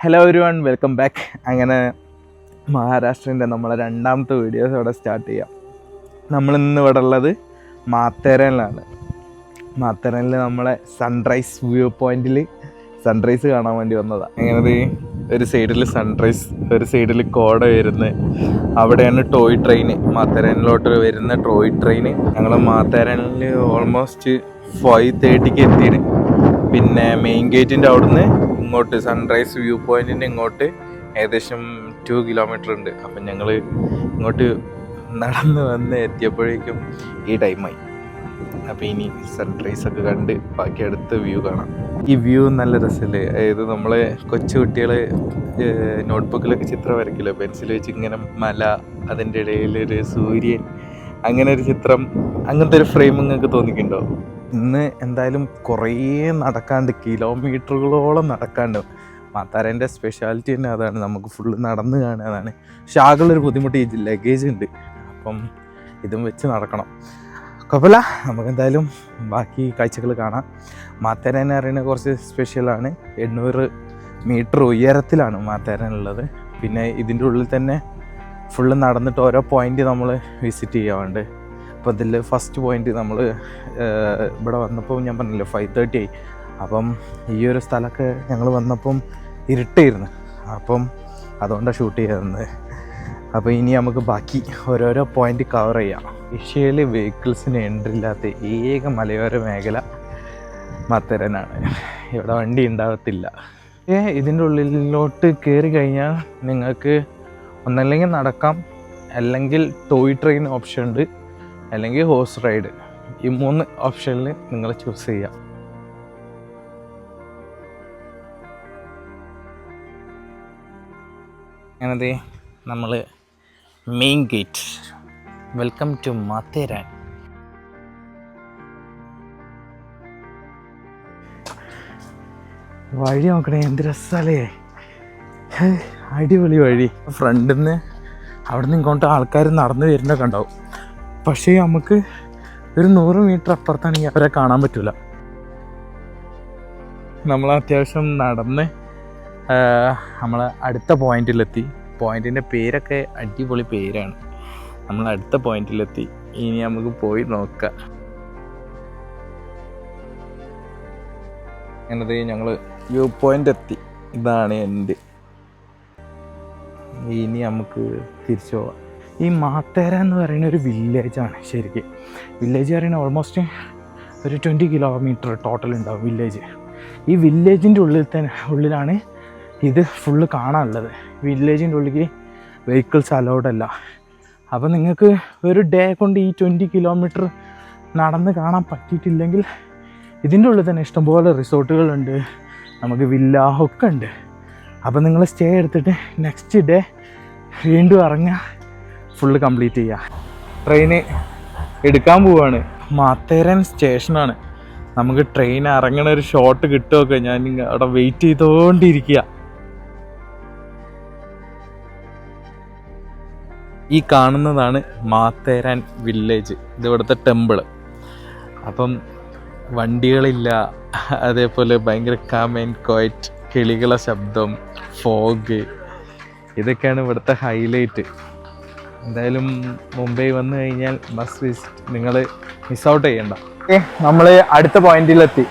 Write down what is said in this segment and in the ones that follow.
Hello ഒരു one welcome back അങ്ങനെ മഹാരാഷ്ട്രന്റെ നമ്മളെ രണ്ടാമത്തെ വീഡിയോസ് ഇവിടെ സ്റ്റാർട്ട് ചെയ്യാം. നമ്മൾ ഇന്ന് ഇവിടെ ഉള്ളത് മാത്തേരനിലാണ്. മാത്തേരനിൽ നമ്മളെ സൺറൈസ് വ്യൂ പോയിന്റിൽ സൺറൈസ് കാണാൻ വേണ്ടി വന്നതാണ് അങ്ങനെ ഒരു സൈഡിൽ സൺറൈസ് ഒരു സൈഡിൽ കോട വരുന്നത് അവിടെയാണ് ടോയ് ട്രെയിൻ മാത്തേരനിലോട്ട് വരുന്ന ടോയ് ട്രെയിൻ ഞങ്ങൾ മാത്തേരനിൽ ഓൾമോസ്റ്റ് ഫൈവ് തേർട്ടിക്ക് എത്തിയത് പിന്നെ മെയിൻ ഗേറ്റിന്റെ അവിടുന്ന് ഇങ്ങോട്ട് സൺറൈസ് വ്യൂ പോയിന്റിന്റെ ഇങ്ങോട്ട് ഏകദേശം ടു കിലോമീറ്റർ ഉണ്ട്. അപ്പം ഞങ്ങൾ ഇങ്ങോട്ട് നടന്ന് വന്ന് എത്തിയപ്പോഴേക്കും ഈ ടൈമായി അപ്പോൾ ഇനി സൺറൈസ് ഒക്കെ കണ്ട് ബാക്കി അടുത്ത വ്യൂ കാണാം. ഈ വ്യൂ നല്ല രസമല്ലേ അതായത് നമ്മൾ കൊച്ചു കുട്ടികൾ നോട്ട്ബുക്കിലൊക്കെ ചിത്രം വരയ്ക്കില്ല? പെൻസിൽ വെച്ച് ഇങ്ങനെ മല അതിന്റെ ഇടയിൽ ഒരു സൂര്യൻ അങ്ങനെ ഒരു ചിത്രം അങ്ങനത്തെ ഒരു ഫ്രെയിം നിങ്ങൾക്ക് തോന്നിക്കുന്നുണ്ടോ ഇന്ന് എന്തായാലും കുറേ നടക്കാണ്ട് കിലോമീറ്ററുകളോളം നടക്കാണ്ട് മാത്താരന്റെ സ്പെഷ്യാലിറ്റി തന്നെ അതാണ്. നമുക്ക് ഫുള്ള് നടന്ന് കാണുന്നതാണ് പക്ഷെ ആകെയുള്ളൊരു ബുദ്ധിമുട്ട് ഈ ലഗേജ് ഉണ്ട്. അപ്പം ഇതും വെച്ച് നടക്കണം. കുഴപ്പമില്ല. നമുക്കെന്തായാലും ബാക്കി കാഴ്ചകൾ കാണാം. മാത്തേരൻ എന്ന് പറയുന്നത് കുറച്ച് സ്പെഷ്യലാണ് എണ്ണൂറ് മീറ്റർ ഉയരത്തിലാണ് മാത്തേരനുള്ളത് പിന്നെ ഇതിന്റെ ഉള്ളിൽ തന്നെ ഫുള്ള് നടന്നിട്ട് ഓരോ പോയിന്റ് നമ്മൾ വിസിറ്റ് ചെയ്യാറുണ്ട് അപ്പോൾ ഇതിൽ ഫസ്റ്റ് പോയിന്റ് നമ്മൾ ഇവിടെ വന്നപ്പോൾ ഞാൻ പറഞ്ഞില്ല ഫൈവ് തേർട്ടി ആയി. അപ്പം ഈ ഒരു സ്ഥലമൊക്കെ ഞങ്ങൾ വന്നപ്പം ഇരുട്ടായിരുന്നു. അപ്പം അതുകൊണ്ടാണ് ഷൂട്ട് ചെയ്യുന്നത് അപ്പോൾ ഇനി നമുക്ക് ബാക്കി ഓരോരോ പോയിന്റ് കവർ ചെയ്യാം. ഏഷ്യയിൽ വെഹിക്കിൾസിന് എൻട്രി ഇല്ലാത്ത ഏക മലയോര മേഖല മത്തരനാണ്. ഇവിടെ വണ്ടി ഉണ്ടാകത്തില്ല ഏ ഇതിന്റെ ഉള്ളിലോട്ട് കയറി കഴിഞ്ഞാൽ നിങ്ങൾക്ക് ഒന്നല്ലെങ്കിൽ നടക്കാം അല്ലെങ്കിൽ ടോയ് ട്രെയിൻ ഓപ്ഷൻ ഉണ്ട്. അല്ലെങ്കിൽ ഹോഴ്സ് റൈഡ് ഈ മൂന്ന് ഓപ്ഷനിൽ നിങ്ങൾ ചൂസ് ചെയ്യാം. അങ്ങനത്തെ നമ്മൾ main gate welcome to Matheran വഴി നോക്കണേ എന്ത് രസാലേ. അടിപൊളി വഴി. ഫ്രണ്ടിൽ നിന്ന് അവിടെ നിന്ന് ഇങ്ങോട്ട് ആൾക്കാർ നടന്നു വരുന്നൊക്കെ ഉണ്ടാവും. പക്ഷേ നമുക്ക് ഒരു നൂറ് മീറ്റർ അപ്പുറത്താണെങ്കിൽ അവരെ കാണാൻ പറ്റില്ല നമ്മൾ അത്യാവശ്യം നടന്ന് നമ്മൾ അടുത്ത പോയിന്റിലെത്തി. പോയിന്റിന്റെ പേരൊക്കെ അടിപൊളി പേരാണ്. നമ്മൾ അടുത്ത പോയിന്റിലെത്തി. ഇനി നമുക്ക് പോയി നോക്കാം. അങ്ങനത്തെ ഞങ്ങൾ വ്യൂ പോയിന്റ് എത്തി. ഇതാണ് എന്റെ. ഇനി നമുക്ക് തിരിച്ചു പോവാം. ഈ മാത്തേര എന്ന് പറയുന്ന ഒരു വില്ലേജാണ് ശരിക്കും. വില്ലേജ് പറയുന്നത് ഓൾമോസ്റ്റ് ഒരു ട്വന്റി കിലോമീറ്റർ ടോട്ടൽ ഉണ്ടാവും വില്ലേജ് ഈ വില്ലേജിന്റെ ഉള്ളിൽ തന്നെ ഉള്ളിലാണ് ഇത് ഫുള്ള് കാണാനുള്ളത്. വില്ലേജിന്റെ ഉള്ളിൽ വെഹിക്കിൾസ് അലൗഡ് അല്ല. അപ്പോൾ നിങ്ങൾക്ക് ഒരു ഡേ കൊണ്ട് ഈ ട്വന്റി കിലോമീറ്റർ നടന്ന് കാണാൻ പറ്റിയിട്ടില്ലെങ്കിൽ ഇതിന്റെ ഉള്ളിൽ തന്നെ ഇഷ്ടംപോലെ റിസോർട്ടുകളുണ്ട് നമുക്ക് വില്ല ഒക്കെ ഉണ്ട്. അപ്പോൾ നിങ്ങൾ സ്റ്റേ എടുത്തിട്ട് നെക്സ്റ്റ് ഡേ വീണ്ടും ഇറങ്ങുക. ഫുള്ള് കംപ്ലീറ്റ് ചെയ്യുക ട്രെയിന് എടുക്കാൻ പോവാണ്. മാത്തേരൻ സ്റ്റേഷനാണ്. നമുക്ക് ട്രെയിൻ ഇറങ്ങണ ഒരു ഷോട്ട് കിട്ടുമൊക്കെ ഞാൻ അവിടെ വെയിറ്റ് ചെയ്തുകൊണ്ടിരിക്കുക ഈ കാണുന്നതാണ് മാത്തേരാൻ വില്ലേജ് ഇത് ഇവിടുത്തെ ടെമ്പിൾ അപ്പം വണ്ടികളില്ല. അതേപോലെ ഭയങ്കര കാം കോയറ്റ് കിളികളെ ശബ്ദം ഫോഗ് ഇതൊക്കെയാണ് ഇവിടുത്തെ ഹൈലൈറ്റ് എന്തായാലും മുംബൈ വന്നു കഴിഞ്ഞാൽ ബസ് വിസിറ്റ് നിങ്ങൾ മിസ് ഔട്ട് ചെയ്യണ്ട. നമ്മൾ അടുത്ത പോയിന്റിലെത്തി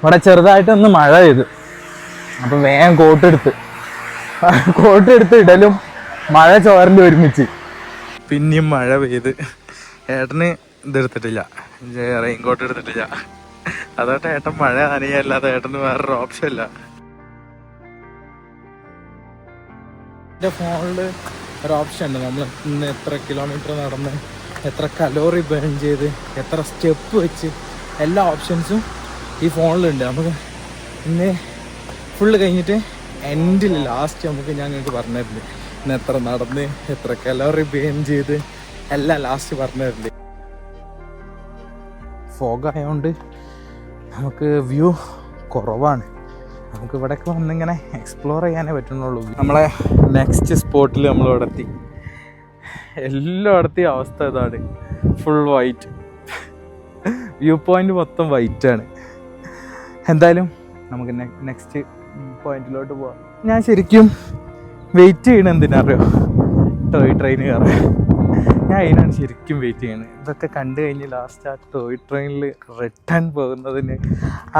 ഇവിടെ ചെറുതായിട്ടൊന്ന് മഴ ചെയ്തു അപ്പം വേഗം കോട്ട് എടുത്ത്. കോട്ട് എടുത്ത് ഇടലും മഴ ചോരലും ഒരുമിച്ച്. പിന്നെയും മഴ പെയ്ത്. ഏട്ടന് ഇതെടുത്തിട്ടില്ല റെയിൻ കോട്ട് എടുത്തിട്ടില്ല. അതോട്ടെ ഏട്ടൻ മഴ നനയല്ലാതെ ഏട്ടന് വേറൊരു ഓപ്ഷൻ ഇല്ല. എന്റെ ഫോണിൽ ഒരു ഓപ്ഷൻ ഉണ്ട് നമ്മൾ ഇന്ന് എത്ര കിലോമീറ്റർ നടന്ന് എത്ര കലോറി ബേൺ ചെയ്ത് എത്ര സ്റ്റെപ്പ് വെച്ച് എല്ലാ ഓപ്ഷൻസും ഈ ഫോണിലുണ്ട് നമുക്ക് ഇന്ന് ഫുള്ള് കഴിഞ്ഞിട്ട് എൻഡിൽ ലാസ്റ്റ് നമുക്ക് ഞാൻ നിങ്ങൾക്ക് പറഞ്ഞിരുന്നു ഇന്ന് എത്ര നടന്ന് എത്ര കലോറി ബേൺ ചെയ്ത് എല്ലാം ലാസ്റ്റ് പറഞ്ഞു ഫോഗായതുകൊണ്ട് നമുക്ക് വ്യൂ കുറവാണ്. നമുക്ക് ഇവിടെയൊക്കെ വന്നിങ്ങനെ എക്സ്പ്ലോർ ചെയ്യാനേ പറ്റുന്നുള്ളൂ. നമ്മളെ നെക്സ്റ്റ് സ്പോട്ടിൽ നമ്മൾ ഇവിടെ എത്തി എല്ലായിടത്തെയും അവസ്ഥ ഇതാണ്. ഫുൾ വൈറ്റ് വ്യൂ പോയിന്റ് മൊത്തം വൈറ്റ് ആണ്. എന്തായാലും നമുക്ക് നെക്സ്റ്റ് പോയിന്റിലോട്ട് പോവാം. ഞാൻ ശരിക്കും വെയിറ്റ് ചെയ്യണ എന്തിനറിയോ? ടോയ് ട്രെയിൻ കയറാൻ ഞാൻ അതിനാണ് ശരിക്കും വെയിറ്റ് ചെയ്യുന്നത് ഇതൊക്കെ കണ്ടു കഴിഞ്ഞ് ലാസ്റ്റ് ആ ടോയ് ട്രെയിനിൽ റിട്ടേൺ പോകുന്നതിന്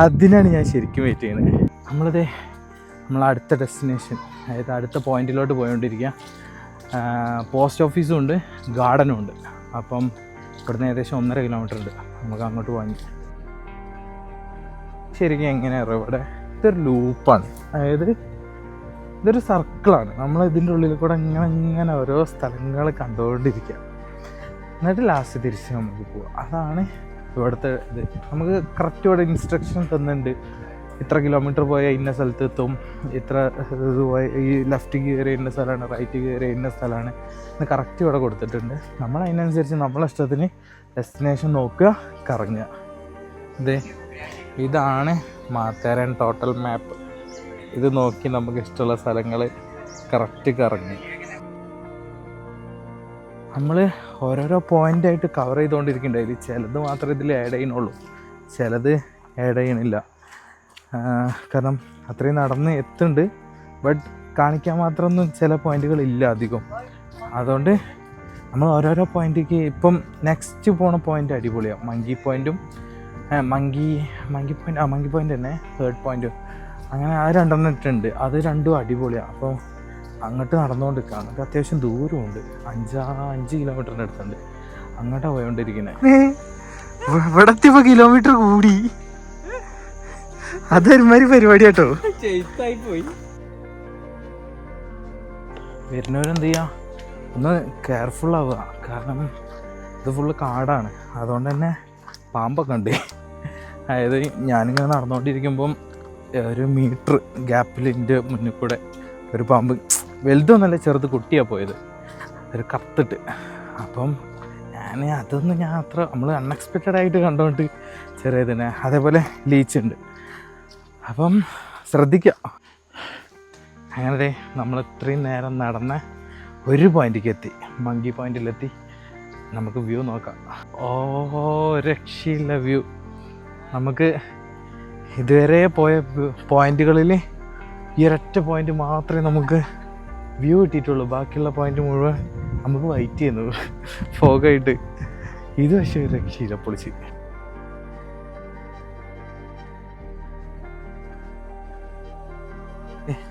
അതിനാണ് ഞാൻ ശരിക്കും വെയിറ്റ് ചെയ്യുന്നത് നമ്മളിത് നമ്മൾ അടുത്ത ഡെസ്റ്റിനേഷൻ അതായത് അടുത്ത പോയിന്റിലോട്ട് പോയിക്കൊണ്ടിരിക്കുക പോസ്റ്റ് ഓഫീസും ഉണ്ട് ഗാർഡനും ഉണ്ട്. അപ്പം ഇവിടുന്ന് ഏകദേശം ഒന്നര കിലോമീറ്റർ ഉണ്ട്. നമുക്ക് അങ്ങോട്ട് പോകാൻ ശരിക്കും എങ്ങനെയാണ് ഇവിടെ ഇതൊരു ലൂപ്പാണ് അതായത് ഇതൊരു സർക്കിളാണ് നമ്മൾ ഇതിന്റെ ഉള്ളിൽ കൂടെ ഇങ്ങനെ ഇങ്ങനെ ഓരോ സ്ഥലങ്ങൾ കണ്ടുകൊണ്ടിരിക്കുക എന്നിട്ട് ലാസ്റ്റ് തിരിച്ച് നമുക്ക് പോവാം. അതാണ് ഇവിടുത്തെ ഇത്. നമുക്ക് കറക്റ്റ് ഇവിടെ ഇൻസ്ട്രക്ഷൻ തന്നിട്ടുണ്ട്. ഇത്ര കിലോമീറ്റർ പോയാൽ ഇന്ന സ്ഥലത്ത് എത്തും. ഇത്ര ഇത് ഈ ലെഫ്റ്റ് കയറി ഇന്ന സ്ഥലമാണ് റൈറ്റ് കയറി ഇന്ന സ്ഥലമാണ് എന്ന് കറക്റ്റ് ഇവിടെ കൊടുത്തിട്ടുണ്ട്. നമ്മൾ അതിനനുസരിച്ച് നമ്മളെ ഇഷ്ടത്തിന് ഡെസ്റ്റിനേഷൻ നോക്കുക കറങ്ങുക. ഇതേ ഇതാണ് മാത്തേരൻ ടോട്ടൽ മാപ്പ് ഇത് നോക്കി നമുക്ക് ഇഷ്ടമുള്ള സ്ഥലങ്ങൾ കറക്റ്റ് കറങ്ങി. നമ്മൾ ഓരോരോ പോയിന്റായിട്ട് കവർ ചെയ്തുകൊണ്ടിരിക്കുന്നുണ്ട്. അതിൽ ചിലത് മാത്രമേ ഇതിൽ ആഡ് ചെയ്യണുള്ളൂ ചിലത് ആഡ് ചെയ്യണില്ല കാരണം അത്രയും നടന്ന് എത്തുന്നുണ്ട്. ബട്ട് കാണിക്കാൻ മാത്രമൊന്നും ചില പോയിന്റുകൾ ഇല്ല അധികം. അതുകൊണ്ട് നമ്മൾ ഓരോരോ പോയിന്റിലേക്ക് ഇപ്പം നെക്സ്റ്റ് പോണ പോയിന്റ് അടിപൊളിയാണ് മങ്കി പോയിന്റും മങ്കി മങ്കി പോയിന്റ് ആ മങ്കി പോയിന്റ് തന്നെ തേർഡ് പോയിന്റും അങ്ങനെ ആ രണ്ടെണ്ണം ഇട്ടുണ്ട് അത് രണ്ടും അടിപൊളിയാണ് അപ്പോൾ അങ്ങോട്ട് നടന്നുകൊണ്ടിരിക്കുക അങ്ങോട്ട് അത്യാവശ്യം ദൂരമുണ്ട്. അഞ്ചാ അഞ്ച് കിലോമീറ്ററിന്റെ അടുത്തുണ്ട്. അങ്ങോട്ടാണ് പോയോണ്ടിരിക്കുന്നത് ഇവിടെ കിലോമീറ്റർ കൂടി. അതൊരുമാതിരി പരിപാടി കേട്ടോ. പോയി. വരുന്നവരെന്ത് ചെയ്യാ ഒന്ന് കെയർഫുൾ ആവുക. കാരണം ഇത് ഫുള്ള് കാടാണ്. അതുകൊണ്ട് തന്നെ പാമ്പൊക്കെ ഉണ്ട്. അതായത് ഞാനിങ്ങനെ നടന്നുകൊണ്ടിരിക്കുമ്പം ഒരു മീറ്റർ ഗ്യാപ്പിൽ എന്റെ മുന്നിൽ കൂടെ ഒരു പാമ്പ് വലുതൊന്നല്ല ചെറുത് കുട്ടിയാണ് പോയത്. ഒരു കത്തിട്ട്. അപ്പം ഞാൻ അതൊന്നും ഞാൻ അത്ര നമ്മൾ അൺഎക്സ്പെക്റ്റഡ് ആയിട്ട് കണ്ടുകൊണ്ട് ചെറിയതിനെ. അതേപോലെ ലീച്ച് ഉണ്ട്. അപ്പം ശ്രദ്ധിക്കുക അങ്ങനെ നമ്മൾ ഇത്രയും നേരം നടന്ന ഒരു പോയിന്റിലേക്ക് എത്തി. മങ്കി പോയിന്റിലെത്തി നമുക്ക് വ്യൂ നോക്കാം. ഓ രക്ഷയില്ല വ്യൂ നമുക്ക് ഇതുവരെ പോയ പോയിന്റുകളിൽ ഈ ഒരൊറ്റ പോയിന്റ് മാത്രമേ നമുക്ക് വ്യൂ കിട്ടിയിട്ടുള്ളൂ. ബാക്കിയുള്ള പോയിന്റ് മുഴുവൻ നമുക്ക് വൈറ്റ് ചെയ്യുന്നു. ഫോഗായിട്ട് ഇത് പക്ഷേ രക്ഷയില്ല പൊളിച്ച്.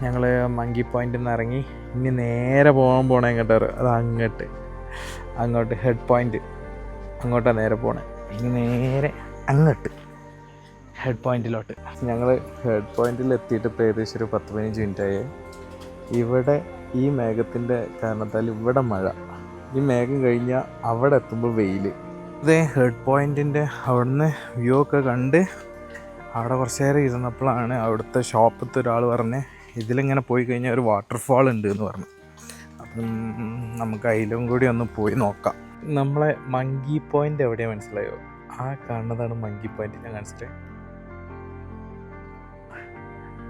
ഞങ്ങൾ മങ്കി പോയിന്റിൽ നിന്ന് ഇറങ്ങി. ഇനി നേരെ പോകാൻ പോണേ എങ്ങോട്ട് അത് അങ്ങോട്ട്. അങ്ങോട്ട് ഹെഡ് പോയിന്റ് അങ്ങോട്ടാണ് നേരെ പോണേ. ഇനി നേരെ അങ്ങോട്ട്. ഹെഡ് പോയിന്റിലോട്ട് ഞങ്ങൾ ഹെഡ് പോയിന്റിൽ എത്തിയിട്ട് ഇപ്പോൾ ഏകദേശം ഒരു പത്ത് പതിനഞ്ച് മിനിറ്റ് ആയി. ഇവിടെ ഈ മേഘത്തിന്റെ കാരണത്താൽ ഇവിടെ മഴ. ഈ മേഘം കഴിഞ്ഞാൽ അവിടെ എത്തുമ്പോൾ വെയിൽ ഇതേ ഹെഡ് പോയിന്റിന്റെ അവിടുന്ന് വ്യൂ ഒക്കെ കണ്ട് അവിടെ കുറച്ച് നേരം ഇരുന്നപ്പോഴാണ് അവിടുത്തെ ഷോപ്പത്തെ ഒരാൾ പറഞ്ഞ് ഇതിലിങ്ങനെ പോയി കഴിഞ്ഞാൽ ഒരു വാട്ടർഫാൾ ഉണ്ട് എന്ന് പറഞ്ഞു. അപ്പം നമുക്ക് അതിലും കൂടി ഒന്ന് പോയി നോക്കാം. നമ്മളെ മങ്കി പോയിന്റ് എവിടെയാണ് മനസ്സിലായോ? ആ കാണുന്നതാണ് മങ്കി പോയിന്റ് ഞാൻ കാണിച്ചിട്ട്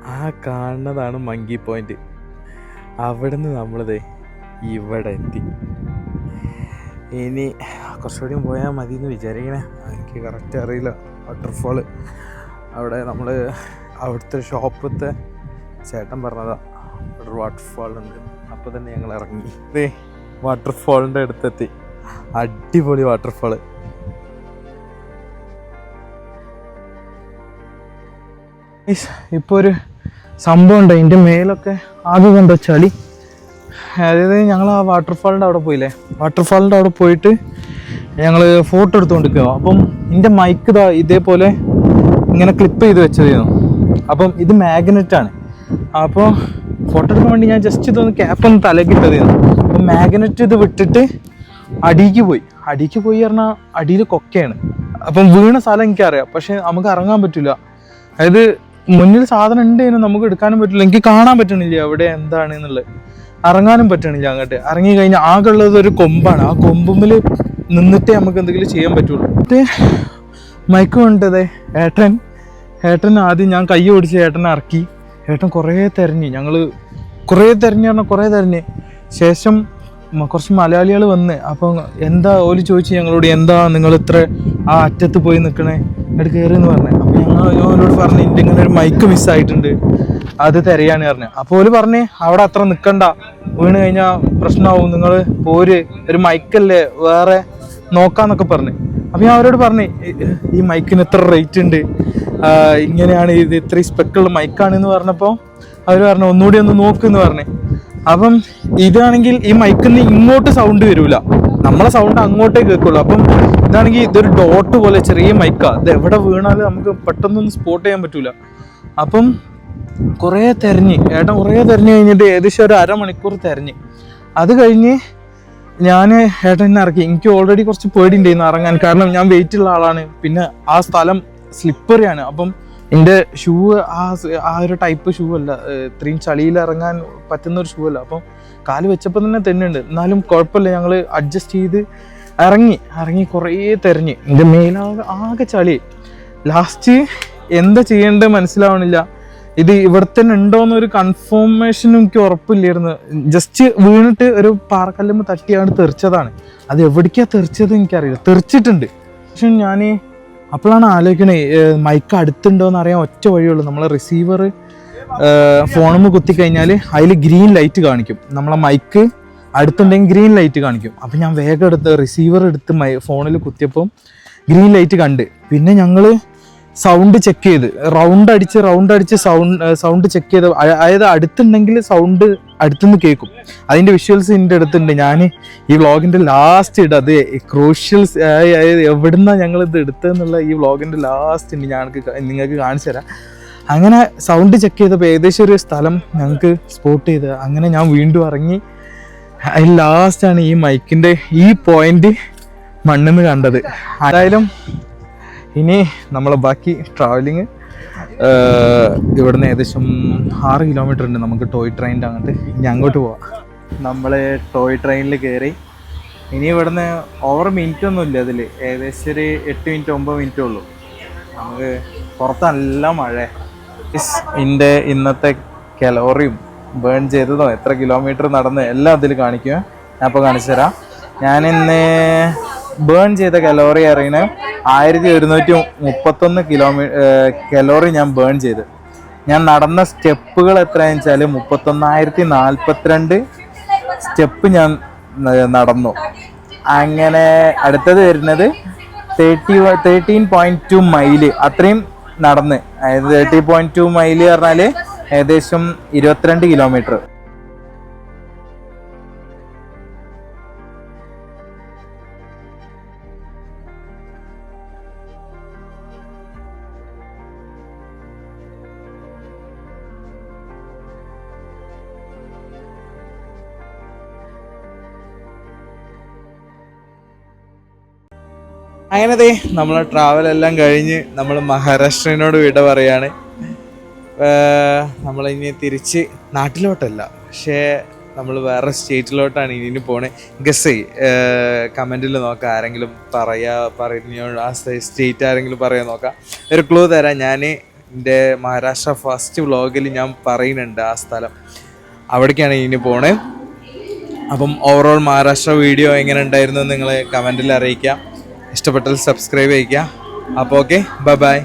ആ കാണുന്നതാണ് മങ്കി പോയിന്റ് അവിടുന്ന് നമ്മളിതേ ഇവിടെ എത്തി. ഇനി കുറച്ചുകൂടി പോയാൽ മതി എന്ന് വിചാരിക്കണേ. എനിക്ക് കറക്റ്റ് അറിയില്ല. വാട്ടർഫാൾ അവിടെ നമ്മൾ അവിടുത്തെ ഷോപ്പത്തെ ചേട്ടൻ പറഞ്ഞതാ ഒരു വാട്ടർഫാൾ ഉണ്ട്. അപ്പോൾ തന്നെ ഞങ്ങൾ ഇറങ്ങി. അതേ വാട്ടർഫാളിന്റെ അടുത്തെത്തി. അടിപൊളി വാട്ടർഫാൾ ഇപ്പോൾ ഒരു സംഭവം ഉണ്ട്. അതിന്റെ മേലൊക്കെ ആകെ കണ്ടോ ചളി. അതായത് ഞങ്ങൾ ആ വാട്ടർഫാളിന്റെ അവിടെ പോയില്ലേ? വാട്ടർഫാളിന്റെ അവിടെ പോയിട്ട് ഞങ്ങൾ ഫോട്ടോ എടുത്തുകൊണ്ടിരിക്കുക അപ്പം എന്റെ മൈക്ക് ഇതാ ഇതേപോലെ ഇങ്ങനെ ക്ലിപ്പ് ചെയ്ത് വെച്ചതായിരുന്നു. അപ്പം ഇത് മാഗ്നറ്റാണ് അപ്പോൾ ഫോട്ടോ എടുക്കാൻ വേണ്ടി ഞാൻ ജസ്റ്റ് ഇതൊന്ന് ക്യാപ്പ് ഒന്ന് തലക്കിട്ടതായിരുന്നു. അപ്പോൾ മാഗ്നറ്റ് ഇത് വിട്ടിട്ട് അടിക്ക് പോയി. അടിക്ക് പോയി പറഞ്ഞാൽ അടിയിൽ കൊക്കയാണ്. അപ്പം വീണ സ്ഥലം എനിക്കറിയാം. പക്ഷെ നമുക്ക് ഇറങ്ങാൻ പറ്റില്ല. അതായത് മുന്നിൽ സാധനം ഉണ്ടേനും നമുക്ക് എടുക്കാനും പറ്റില്ല. എനിക്ക് കാണാൻ പറ്റണില്ല എവിടെ എന്താണ് എന്നുള്ളത്. ഇറങ്ങാനും പറ്റണില്ല അങ്ങോട്ട്. ഇറങ്ങി കഴിഞ്ഞാൽ ആകെ ഉള്ളത് ഒരു കൊമ്പാണ്. ആ കൊമ്പുമ്പിൽ നിന്നിട്ടേ നമുക്ക് എന്തെങ്കിലും ചെയ്യാൻ പറ്റുള്ളൂ. മറ്റേ മയക്കം കൊണ്ടതേ ഏട്ടൻ. ഏട്ടൻ ആദ്യം ഞാൻ കൈ ഓടിച്ച് ഏട്ടനെ ഇറക്കി. ഏട്ടൻ കുറേ തിരഞ്ഞ്. ഞങ്ങൾ കുറേ തിരഞ്ഞ് പറഞ്ഞാൽ കുറേ തിരഞ്ഞ്. ശേഷം കുറച്ച് മലയാളികൾ വന്ന്. അപ്പം എന്താ ഓൽ ചോദിച്ചു ഞങ്ങളോട് എന്താ നിങ്ങൾ ഇത്ര ആ അറ്റത്ത് പോയി നിൽക്കണേ എന്നിട്ട് കയറി എന്ന് പറഞ്ഞേ. അപ്പം ഞങ്ങൾ ഓനോട് പറഞ്ഞു എന്റെ ഇങ്ങനെ ഒരു മൈക്ക് മിസ്സായിട്ടുണ്ട് അത് തിരയാണ് പറഞ്ഞു. അപ്പോൾ ഓൽ പറഞ്ഞ് അവിടെ അത്ര നിൽക്കണ്ട വീണ് കഴിഞ്ഞാൽ പ്രശ്നമാവും നിങ്ങൾ പോര്. ഒരു മൈക്കല്ലേ വേറെ നോക്കാന്നൊക്കെ പറഞ്ഞു. അപ്പം ഞാൻ അവരോട് പറഞ്ഞു "ഈ- മൈക്കിന് എത്ര റേറ്റ് ഉണ്ട്. ഇങ്ങനെയാണ് ഇത് ഇത്രയും സ്പെക്കുള്ള മൈക്കാണെന്ന് പറഞ്ഞപ്പോൾ അവർ പറഞ്ഞു ഒന്നുകൂടി ഒന്ന് നോക്കുമെന്ന് പറഞ്ഞു. അപ്പം ഇതാണെങ്കിൽ ഈ മൈക്കിൽ നിന്ന് ഇങ്ങോട്ട് സൗണ്ട് വരില്ല നമ്മളെ സൗണ്ട് അങ്ങോട്ടേ കേൾക്കുള്ളൂ. അപ്പം ഇതാണെങ്കിൽ ഇതൊരു ഡോട്ട് പോലെ ചെറിയ മൈക്കാണ് ഇത് എവിടെ വീണാലും നമുക്ക് പെട്ടെന്നൊന്നും സ്പോട്ട് ചെയ്യാൻ പറ്റൂല. അപ്പം കുറേ തിരഞ്ഞ് ഏട്ടൻ കുറേ തിരഞ്ഞ് കഴിഞ്ഞിട്ട് ഏകദേശം ഒരു അരമണിക്കൂർ തിരഞ്ഞ്. അത് കഴിഞ്ഞ് ഞാൻ ഏട്ടനെ ഇറക്കി. എനിക്ക് ഓൾറെഡി കുറച്ച് പേടി ഉണ്ടായിരുന്നു ഇറങ്ങാൻ. കാരണം ഞാൻ വെയിറ്റ് ഉള്ള ആളാണ്. പിന്നെ ആ സ്ഥലം സ്ലിപ്പറിയാണ് അപ്പം എന്റെ ഷൂ ആ ആ ഒരു ടൈപ്പ് ഷൂ അല്ല. ഇത്രയും ചളിയിൽ ഇറങ്ങാൻ പറ്റുന്ന ഒരു ഷൂ അല്ല. അപ്പം കാൽ വെച്ചപ്പോൾ തന്നെ തെന്നുണ്ട്. എന്നാലും കുഴപ്പമില്ല. ഞങ്ങൾ അഡ്ജസ്റ്റ് ചെയ്ത് ഇറങ്ങി. ഇറങ്ങി കുറേ തെരഞ്ഞ്. എന്റെ മേലാകെ ആകെ ചളി. ലാസ്റ്റ് എന്താ ചെയ്യേണ്ടത് മനസ്സിലാവണില്ല. ഇത് ഇവിടെ തന്നെ ഉണ്ടോന്നൊരു കൺഫർമേഷനും എനിക്ക് ഉറപ്പില്ലായിരുന്നു. ജസ്റ്റ് വീണിട്ട് ഒരു പാറക്കല്ലുമ്പോൾ തട്ടിയാണ് തെറിച്ചതാണ്. അത് എവിടേക്കാണ് തെറിച്ചത് എനിക്കറിയില്ല. തെറിച്ചിട്ടുണ്ട്. പക്ഷെ ഞാൻ അപ്പോഴാണ് ആലോചിക്കണേ മൈക്ക് അടുത്തുണ്ടോയെന്ന് അറിയാൻ ഒറ്റ വഴിയുള്ളൂ. നമ്മളെ റിസീവർ ഫോണുമ്പോൾ കുത്തി കഴിഞ്ഞാൽ അതിൽ ഗ്രീൻ ലൈറ്റ് കാണിക്കും. നമ്മളെ മൈക്ക് അടുത്തുണ്ടെങ്കിൽ ഗ്രീൻ ലൈറ്റ് കാണിക്കും. അപ്പം ഞാൻ വേഗം എടുത്ത് റിസീവർ എടുത്ത് മൈ ഫോണിൽ കുത്തിയപ്പം ഗ്രീൻ ലൈറ്റ് കണ്ട്. പിന്നെ ഞങ്ങൾ സൗണ്ട് ചെക്ക് ചെയ്ത്. റൗണ്ട് അടിച്ച് റൗണ്ട് അടിച്ച് സൗണ്ട് സൗണ്ട് ചെക്ക് ചെയ്ത്. അതായത് അടുത്തുണ്ടെങ്കിൽ സൗണ്ട് അടുത്തുനിന്ന് കേൾക്കും. അതിന്റെ വിഷ്വൽസ് എന്റെ അടുത്തുണ്ട്. ഞാൻ ഈ വ്ളോഗിന്റെ ലാസ്റ്റ് ഇട. അത് ക്രൂഷ്യൽസ് എവിടുന്നാണ് ഞങ്ങളിത് എടുത്തതെന്നുള്ള ഈ വ്ളോഗിന്റെ ലാസ്റ്റ് ഉണ്ട് ഞങ്ങൾക്ക് നിങ്ങൾക്ക് കാണിച്ചു തരാം. അങ്ങനെ സൗണ്ട് ചെക്ക് ചെയ്തപ്പോൾ ഏകദേശം ഒരു സ്ഥലം ഞങ്ങൾക്ക് സ്പോട്ട് ചെയ്ത്. അങ്ങനെ ഞാൻ വീണ്ടും ഇറങ്ങി. അതിൽ ലാസ്റ്റാണ് ഈ മൈക്കിന്റെ ഈ പോയിന്റ് മണ്ണെന്ന് കണ്ടത്. ആരായാലും ഇനി നമ്മളെ ബാക്കി ട്രാവലിങ് ഇവിടുന്ന് ഏകദേശം ആറ് കിലോമീറ്റർ ഉണ്ട് നമുക്ക് ടോയ് ട്രെയിനിന്റെ അങ്ങോട്ട്. ഇനി അങ്ങോട്ട് പോവാം. നമ്മൾ ടോയ് ട്രെയിനിൽ കയറി ഇനി ഇവിടുന്ന് ഓവർ മിനിറ്റ് ഒന്നും ഇല്ല അതിൽ ഏകദേശം ഒരു എട്ട് മിനിറ്റ് ഒമ്പത് മിനിറ്റ് ഉള്ളൂ. നമുക്ക് പുറത്ത് നല്ല മഴ. എന്റെ ഇന്നത്തെ കലോറിയും ബേൺ ചെയ്തതോ എത്ര കിലോമീറ്റർ നടന്ന് എല്ലാം അതിൽ കാണിക്കുക ഞാൻ ഇപ്പോൾ കാണിച്ചു തരാം. ഞാനിന്ന് ബേൺ ചെയ്ത കലോറി അറിയുന്ന ആയിരത്തി ഒരുന്നൂറ്റി മുപ്പത്തൊന്ന് കിലോമീ കലോറി ഞാൻ ബേൺ ചെയ്ത്. ഞാൻ നടന്ന സ്റ്റെപ്പുകൾ എത്രയാണെന്ന് വെച്ചാൽ മുപ്പത്തൊന്നായിരത്തി നാൽപ്പത്തിരണ്ട് സ്റ്റെപ്പ് ഞാൻ നടന്നു. അങ്ങനെ അടുത്തത് വരുന്നത് thirty thirteen point two mile അത്രയും നടന്ന്. അതായത് തേർട്ടി പോയിന്റ് ടു മൈൽ പറഞ്ഞാൽ ഏകദേശം ഇരുപത്തിരണ്ട് കിലോമീറ്റർ അങ്ങനെ ദേ നമ്മളെ ട്രാവൽ എല്ലാം കഴിഞ്ഞ് നമ്മൾ മഹാരാഷ്ട്രനോട് വിട പറയാണ്. നമ്മളിനി തിരിച്ച് നാട്ടിലോട്ടല്ല പക്ഷേ നമ്മൾ വേറെ സ്റ്റേറ്റിലോട്ടാണ് ഇനി പോണേ. ഗസ് കമന്റിൽ നോക്കാം ആരെങ്കിലും പറയാ പറഞ്ഞോ ആ സ്റ്റേറ്റ് ആരെങ്കിലും പറയാൻ നോക്കാം. ഒരു ക്ലൂ തരാം ഞാൻ എന്റെ മഹാരാഷ്ട്ര ഫസ്റ്റ് വ്ളോഗിൽ ഞാൻ പറയുന്നുണ്ട് ആ സ്ഥലം. അവിടേക്കാണ് ഇനി പോണേ. അപ്പം ഓവറോൾ മഹാരാഷ്ട്ര വീഡിയോ എങ്ങനെ ഉണ്ടായിരുന്നു നിങ്ങൾ കമന്റിൽ അറിയിക്കാം. ഇഷ്ടപ്പെട്ടാൽ സബ്സ്ക്രൈബ് ചെയ്യിക്കുക അപ്പോൾ ഓക്കെ ബൈ ബൈ